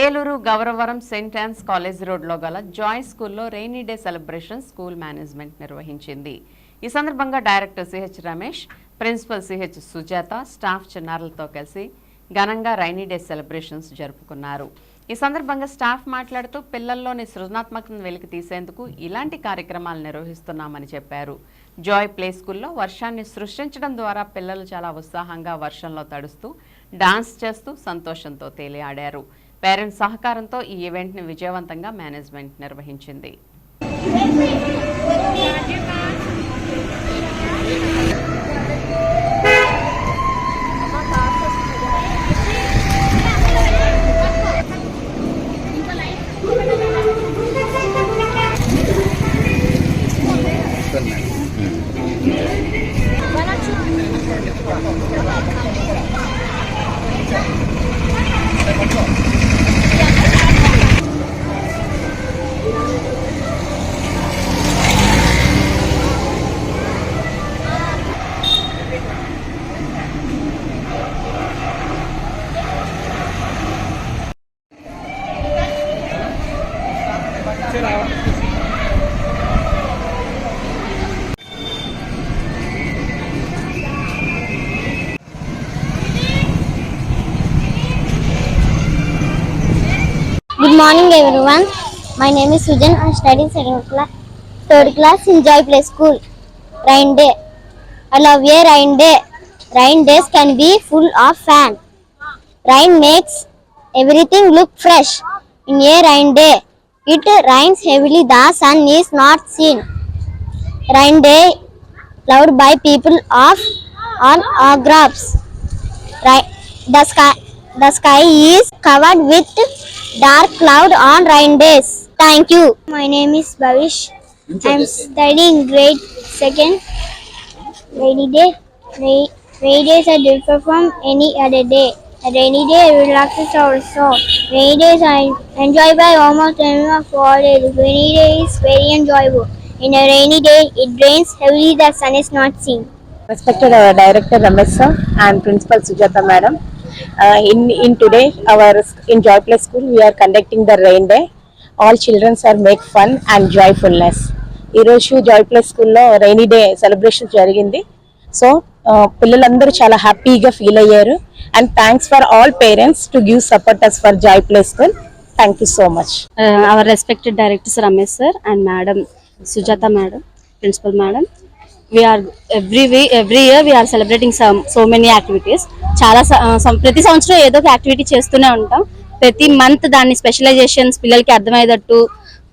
Eluru Gouravaram saint Ann's college రోడ్లో గల Joy స్కూల్లో rainy day celebration school management నిర్వహించింది. ఈ సందర్భంగా director CH Ramesh principal CH Sujatha staff చిన్నారులతో కలిసి ఘనంగా రైనీ డే సెలబ్రేషన్స్ జరుపుకున్నారు. ఈ సందర్భంగా స్టాఫ్ మాట్లాడుతూ పిల్లల్లోని సృజనాత్మకతను వెలికి తీసేందుకు ఇలాంటి కార్యక్రమాలు నిర్వహిస్తున్నామని చెప్పారు. జాయ్ ప్లే స్కూల్లో వర్షాన్ని సృష్టించడం ద్వారా పిల్లలు చాలా ఉత్సాహంగా వర్షంలో తడుస్తూ డాన్స్ చేస్తూ సంతోషంతో తేలియాడారు. పేరెంట్స్ సహకారంతో ఈ ఈవెంట్ని విజయవంతంగా మేనేజ్మెంట్ నిర్వహించింది. Good morning, everyone. My name is Sujan. I study second class, third class in Joy Play School. Rain day. I love a rain day. Rain days can be full of fun. Rain makes everything look fresh. In a rain day, it rains heavily. The sun is not seen. Rain day loved by people of all autographs. Right. The sky, the sky is covered with dark cloud on rain days. Thank you. My name is Bhavish. I'm studying grade second. Rainy day. Ra- rainy days are different from any other day. A rainy day relaxes our soul. Rainy days are enjoyed by almost anyone of all ages. Rainy day is very enjoyable. In a rainy day, it rains heavily. The sun is not seen. Respected our director Ramesh sir and principal Sujata madam. Uh, in in today our in Joy Play School we are conducting the rain day. All children are make fun and joyfulness. ఈరోజు Joy play స్కూల్లో rainy day celebration జరిగింది so పిల్లలందరూ చాలా హ్యాపీగా feel అయ్యారు and thanks for all parents to give support us for Joy play school thank you so much our respected directors Ramesh sir and madam Sujatha madam principal madam we are every every every year year we are celebrating some so చాలా ప్రతి సంవత్సరం ఏదో ఒక activity చేస్తూనే ఉంటాం. ప్రతి month దాన్ని specialisations పిల్లలకి అర్థమయ్యేటట్టు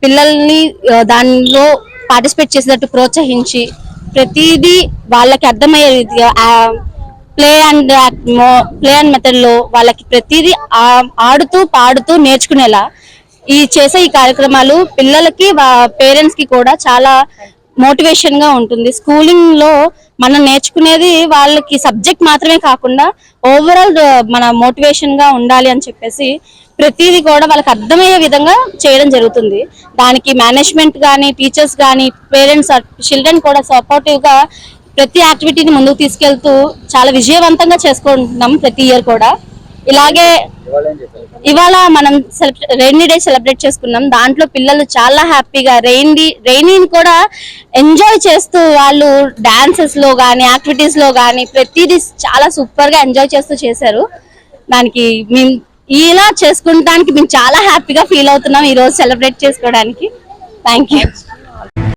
పిల్లల్ని దానిలో పార్టిసిపేట్ చేసేటట్టు ప్రోత్సహించి ప్రతిదీ వాళ్ళకి అర్థమయ్యే ప్లే అండ్ ప్లే అండ్ మెథడ్లో వాళ్ళకి ప్రతిదీ ఆడుతూ పాడుతూ నేర్చుకునేలా ఈ చేసే ఈ కార్యక్రమాలు పిల్లలకి పేరెంట్స్కి కూడా చాలా మోటివేషన్గా ఉంటుంది. స్కూలింగ్లో మనం నేర్చుకునేది వాళ్ళకి సబ్జెక్ట్ మాత్రమే కాకుండా ఓవరాల్ uh, మన మోటివేషన్గా ఉండాలి అని చెప్పేసి ప్రతిదీ కూడా వాళ్ళకి అర్థమయ్యే విధంగా చేయడం జరుగుతుంది. దానికి మేనేజ్మెంట్ కానీ టీచర్స్ కానీ పేరెంట్స్ చిల్డ్రన్ కూడా సపోర్టివ్గా ప్రతి యాక్టివిటీని ముందుకు తీసుకెళ్తూ చాలా విజయవంతంగా చేసుకుంటున్నాం ప్రతి ఇయర్ కూడా. ఇలాగే ఇవాళ మనం రెయినీ డే సెలబ్రేట్ చేసుకున్నాం. దాంట్లో పిల్లలు చాలా హ్యాపీగా రెయినీ రెయినీని కూడా ఎంజాయ్ చేస్తూ వాళ్ళు డాన్సెస్లో కానీ యాక్టివిటీస్లో కానీ ప్రతిదీ చాలా సూపర్గా ఎంజాయ్ చేస్తూ చేశారు. దానికి మేము ఇలా చేసుకుంటానికి మేము చాలా హ్యాపీగా ఫీల్ అవుతున్నాం ఈ రోజు సెలబ్రేట్ చేసుకోవడానికి. Thank you.